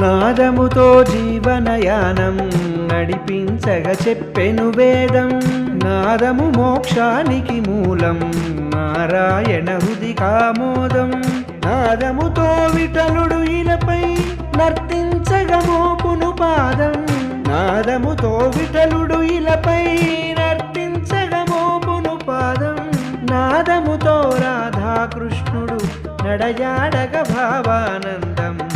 నాదముతో జీవనయానం నడిపించగ చెప్పెను వేదం. నాదము మోక్షానికి మూలం నారాయణ హృది కామోదం. నాదముతో విటలుడు ఇలపై నర్తించగ మోపును పాదం. నాదముతో విటలుడు ఇలపై నర్తించగ మోపును పాదం. నాదముతో రాధాకృష్ణుడు నడయాడగ భావానందం.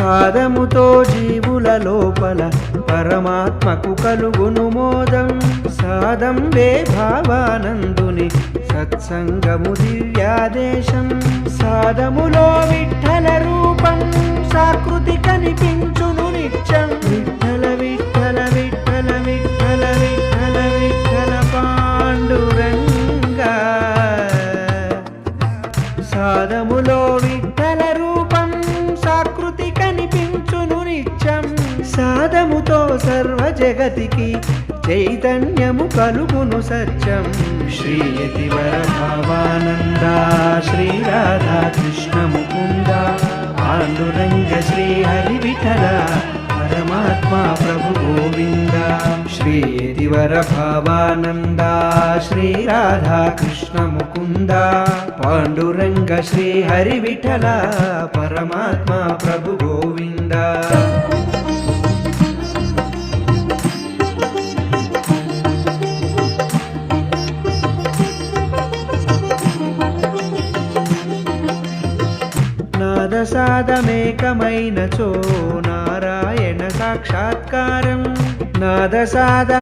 సాదముతో జీవుల లోపల పరమాత్మకు కలుగును మోదం. సాదం వే భావానందుని సత్సంగము దివ్యాదేశం. సాదములో విఠల రూపం సాకృతి కనిపించును నిత్యం. విఠల విఠల విఠల విఠల విఠల విఠల పాండురంగా. సాదములో విఠల రూపం సాకృతి సాదముతో సర్వ జగతికి చైతన్యము కలుగును సత్యం. శ్రీయతివర భావానంద శ్రీరాధా కృష్ణ ముకుంద పాండురంగ శ్రీ హరి విఠల పరమాత్మా ప్రభు గోవింద. శ్రీయతివర భావానంద శ్రీ కృష్ణ ముకుంద పాండురంగ శ్రీ హరి విఠల పరమాత్మా ప్రభు గోవింద. నాదసాదమేకమైన చో నారాయణ సాక్షాత్కారం. నాదసాద